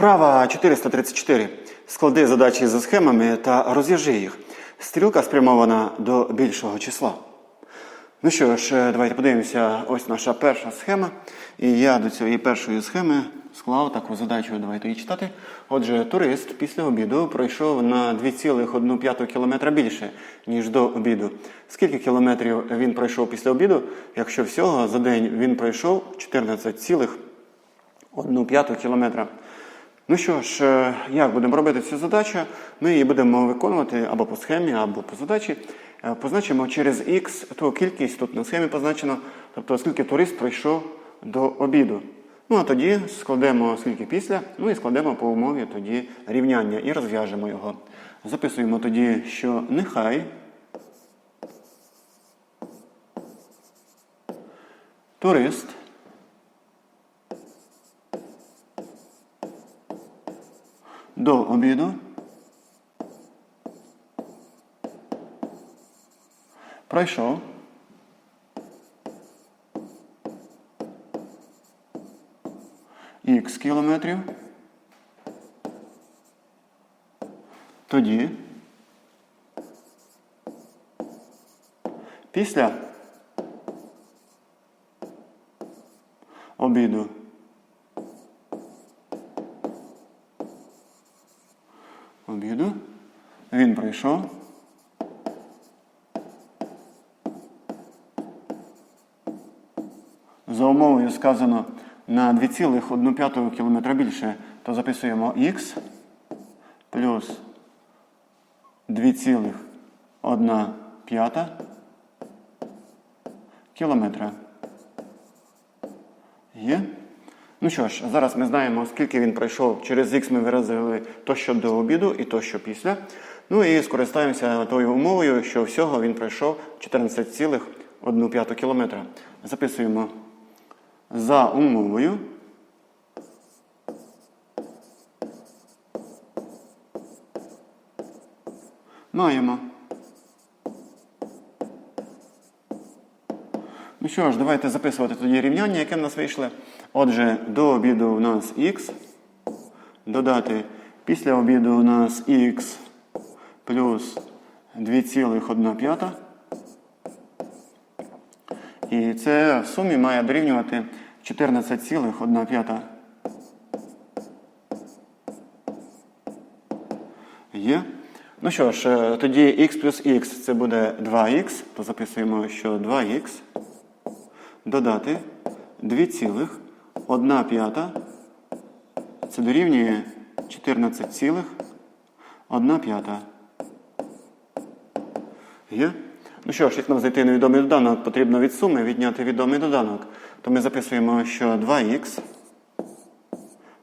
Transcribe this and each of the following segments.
Вправа 434. Склади задачі за схемами та розв'яжи їх. Стрілка спрямована до більшого числа. Ну що ж, е, давайте подивимося. Ось наша перша схема. І я до цієї першої схеми склав таку задачу. Давайте її читати. Отже, турист після обіду пройшов на 2,1 кілометра більше, ніж до обіду. Скільки кілометрів він пройшов після обіду, якщо всього за день він пройшов 14,1 кілометра? Ну що ж, е, як будемо робити цю задачу? Ми її будемо виконувати або по схемі, або по задачі. Е, Позначимо через X ту кількість тут на схемі позначено, тобто скільки турист пройшов до обіду. Ну а тоді складемо скільки після, ну і складемо по умові тоді рівняння і розв'яжемо його. Записуємо тоді, що нехай турист до обіду. Пройшов. Х кілометрів. Тоді. Після. Обіду він За умовою сказано на 2,1 км більше, то записуємо х плюс 2,1 п'ята кілометра. Є? Ну що ж, зараз ми знаємо, скільки він пройшов. Через х ми виразили то, що до обіду, і то, що після. Ну і скористаємося тою умовою, що всього він пройшов 14,1 кілометра. Записуємо за умовою. Маємо. Ну що ж, давайте записувати тоді рівняння, яке в нас вийшло. Отже, до обіду у нас х. Додати після обіду у нас х плюс 2,1 п'ята. І це в сумі має дорівнювати 14,1. Є. Ну що ж, е, тоді x плюс x це буде 2х, то записуємо, що 2х додати 2,1 п'ята. Це дорівнює 14,1 п'ята. Є? Ну що ж, як нам знайти невідомий доданок, потрібно від суми відняти відомий доданок. То ми записуємо, що 2х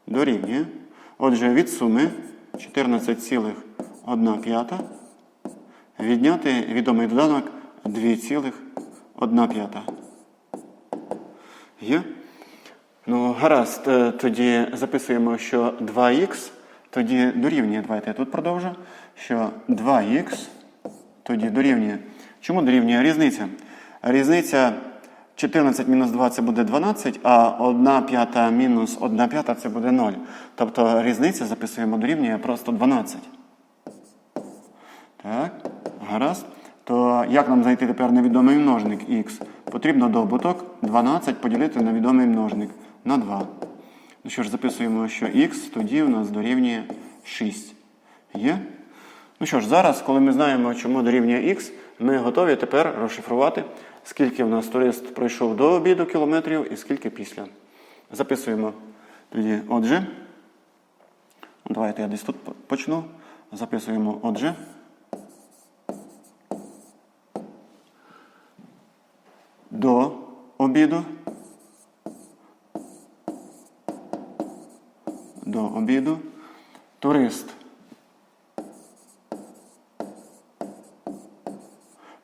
дорівнює. Отже, від суми 14,1 п'ята відняти відомий доданок 2,1 п'ята. Є? Ну, гаразд, е, тоді записуємо, що 2х тоді дорівнює. Давайте я тут продовжу. Що 2х тоді дорівнює. Чому дорівнює різниця? Різниця 14 мінус 2 це буде 12, а 1 п'ята мінус 1 п'ята це буде 0. Тобто різниця записуємо дорівнює просто 12. Так, гаразд. То як нам знайти тепер невідомий множник х? Потрібно добуток 12 поділити на відомий множник на 2. Ну що ж, записуємо, що х тоді у нас дорівнює 6. Є? Ну що ж, зараз, коли ми знаємо, чому дорівнює х, ми готові тепер розшифрувати, скільки в нас турист пройшов до обіду кілометрів і скільки після. Записуємо тоді, отже. Ну, Давайте я десь тут почну. Записуємо отже. До обіду. До обіду. Турист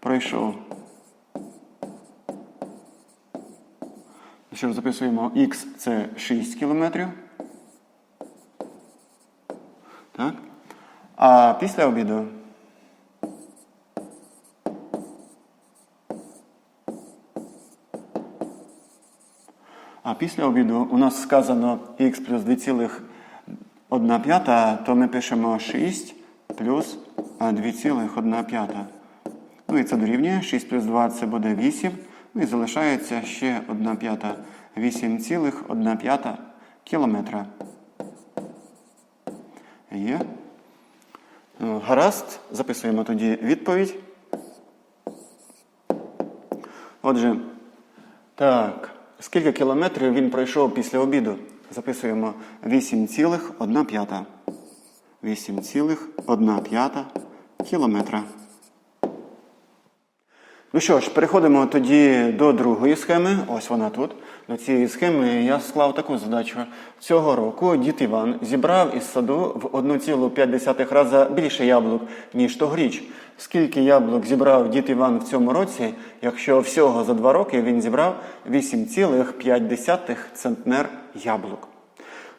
пройшов. Що записуємо Х це 6 кілометрів. Так. А після обіду А після обіду у нас сказано х плюс 2,1 п'ята, то ми пишемо 6 плюс 2,1 п'ята. Ну і це дорівнює. 6 плюс 2 це буде 8. Ну і залишається ще 1 п'ята. 8,1 п'ята кілометра. Є. Ну, Гаразд. Записуємо тоді відповідь. Отже, так, скільки кілометрів він пройшов після обіду? Записуємо 8,1 п'ята. 8,1 п'ята кілометра. Ну що ж, переходимо тоді до другої схеми. Ось вона тут. До цієї схеми я склав таку задачу. Цього року дід Іван зібрав із саду в 1,5 рази більше яблук, ніж тогоріч. Скільки яблук зібрав дід Іван в цьому році, якщо всього за два роки він зібрав 8,5 центнер яблук?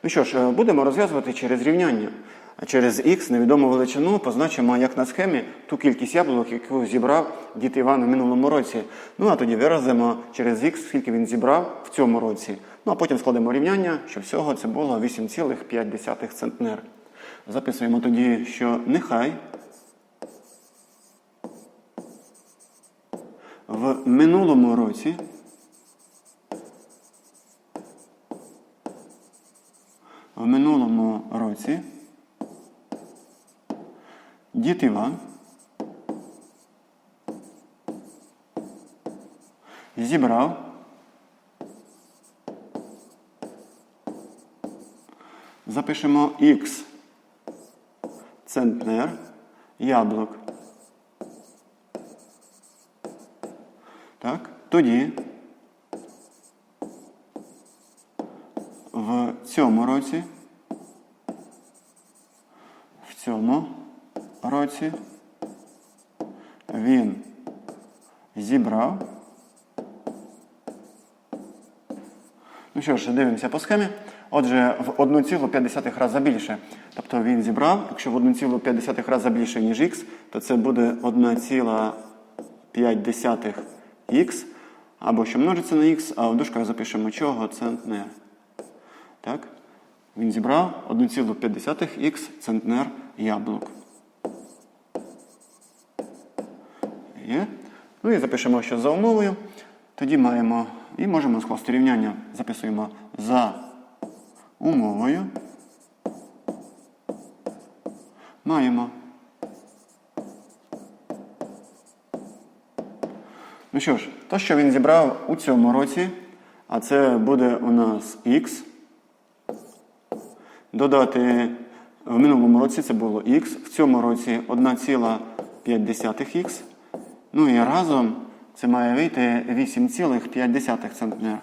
Ну що ж, е, будемо розв'язувати через рівняння. А Через х невідому величину позначимо, як на схемі, ту кількість яблук, яку зібрав дід Іван у минулому році. Ну а тоді виразимо через х, скільки він зібрав в цьому році. Ну а потім складемо рівняння, що всього це було 8,5 центнер. Записуємо тоді, що нехай в минулому році в минулому році дід зібрав. Запишемо Х. Центнер. Яблук. Так, тоді. В цьому році. В цьому році він зібрав. Ну що ж, дивимося по схемі. Отже, в 1,5 рази більше. Тобто він зібрав, якщо в 1,5 рази більше, ніж х, то це буде 1,5х, або що множиться на х, а в дужках запишемо чого центнер. Так? Він зібрав 1,5х центнер яблук. Є. Ну і запишемо, що за умовою. Тоді маємо і можемо скласти рівняння. Записуємо за умовою. Маємо. Ну що ж, то, що він зібрав у цьому році, а це буде у нас х. Додати в минулому році це було х, в цьому році 1,5х. Ну і разом це має вийти 8,5 центнер.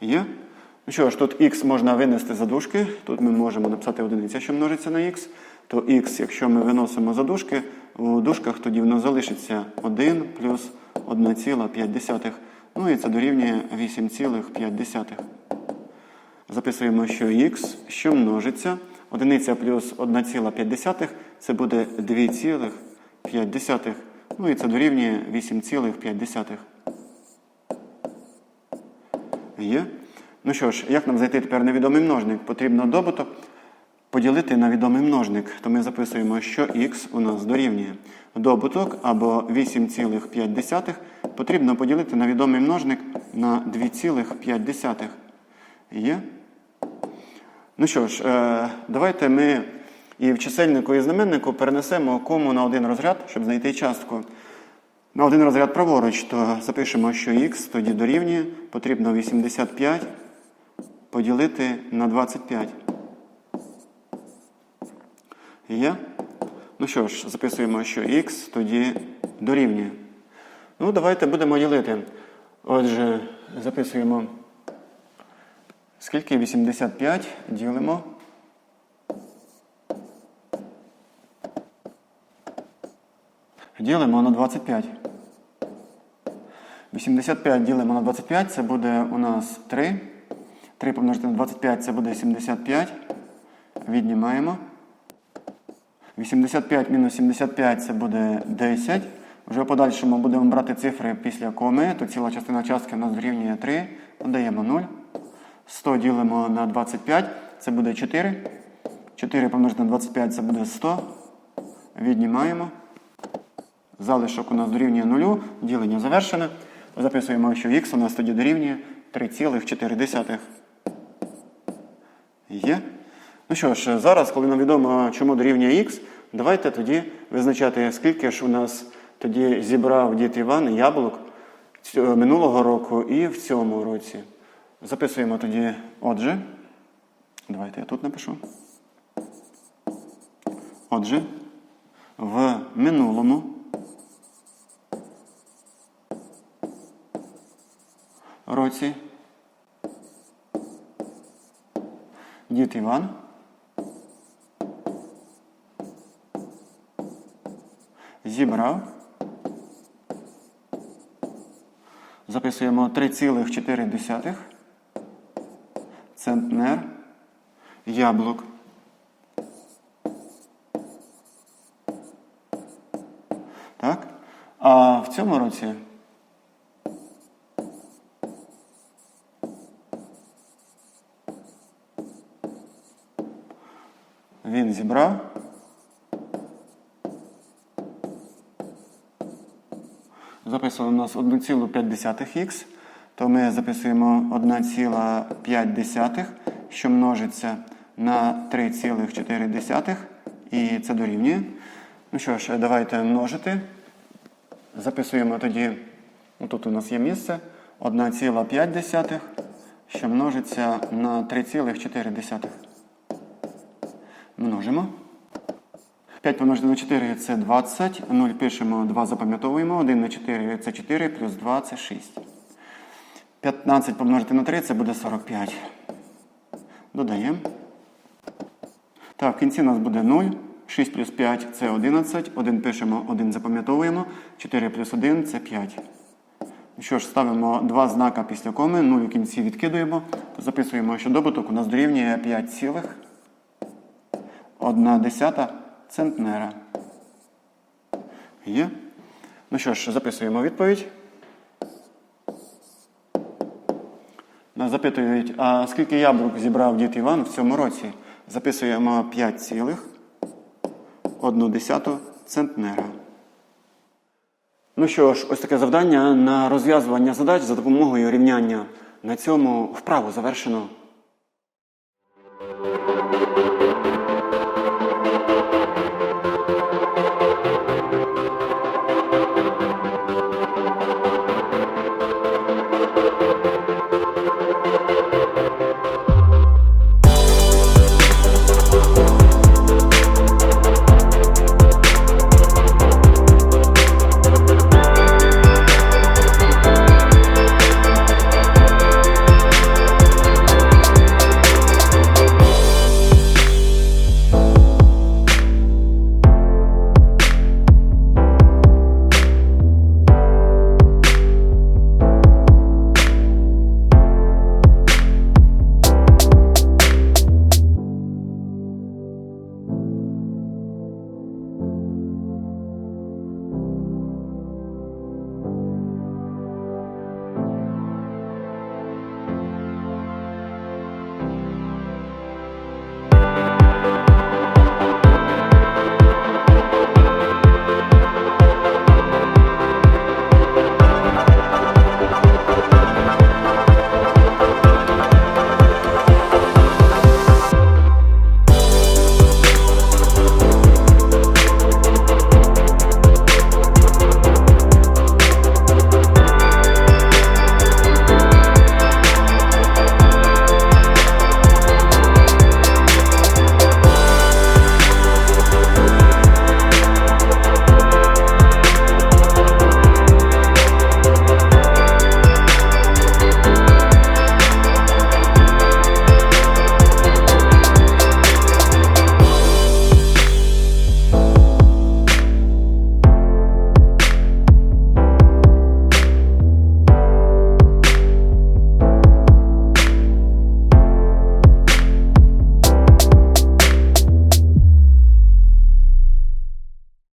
Є? Ну що ж, тут х можна винести за дужки. Тут ми можемо написати одиниця, що множиться на х. То х, якщо ми виносимо за дужки, у дужках тоді в нас залишиться 1 плюс 1,5. Ну і це дорівнює 8,5. Записуємо, що х, що множиться. Одиниця плюс 1,5 це буде 2,5. Ну і це дорівнює 8,5. Є? Ну що ж, як нам знайти тепер невідомий множник? Потрібно добуток поділити на відомий множник. То ми записуємо, що х у нас дорівнює добуток або 8,5 потрібно поділити на відомий множник на 2,5. Є? Ну що ж, е, давайте ми і в чисельнику, і знаменнику перенесемо кому на один розряд, щоб знайти частку. На один розряд праворуч, то запишемо, що х тоді дорівнює, потрібно 85 поділити на 25. Є? Ну що ж, записуємо, що х тоді дорівнює. Ну, давайте будемо ділити. Отже, записуємо. Скільки 85 ділимо? Ділимо на 25. 85 ділимо на 25, це буде у нас 3. 3 помножити на 25 це буде 75. Віднімаємо. 85 мінус 75 це буде 10. Вже в подальшому будемо брати цифри після коми, то ціла частина частки у нас дорівнює 3. Додаємо 0. 100 ділимо на 25, це буде 4. 4 помножити на 25 це буде 100. Віднімаємо. Залишок у нас дорівнює 0, ділення завершене. Записуємо, що х у нас тоді дорівнює 3,4. Є. Ну що ж, зараз, коли нам відомо, чому дорівнює х, давайте тоді визначати, скільки ж у нас тоді зібрав дід Іван яблук минулого року і в цьому році. Записуємо тоді, отже. Давайте я тут напишу. Отже, в минулому році дід Іван зібрав. Записуємо 3,4 центнер яблук. Так? А в цьому році він зібрав записували у нас 1,5х, то ми записуємо 1,5, що множиться на 3,4 і це дорівнює. Ну що ж, давайте множити. Записуємо тоді, ну тут у нас є місце, 1,5, що множиться на 3,4. Множимо. 5 помножити на 4 це 20. 0 пишемо, 2 запам'ятовуємо. 1 на 4 це 4, плюс 2 це 6. 15 помножити на 3 це буде 45. Додаємо. Так, в кінці у нас буде 0. 6 плюс 5 це 11. 1 пишемо, 1 запам'ятовуємо. 4 плюс 1 це 5. Ну Що ж, ставимо два знака після коми, 0 у кінці відкидуємо. Записуємо, що добуток у нас дорівнює 5 цілих. 1 десята центнера. Є. Ну що ж, записуємо відповідь. Нас запитують, а скільки яблук зібрав дід Іван в цьому році? Записуємо 5 цілих 1 десяту центнера. Ну що ж, ось таке завдання на розв'язування задач за допомогою рівняння. На цьому вправу завершено. you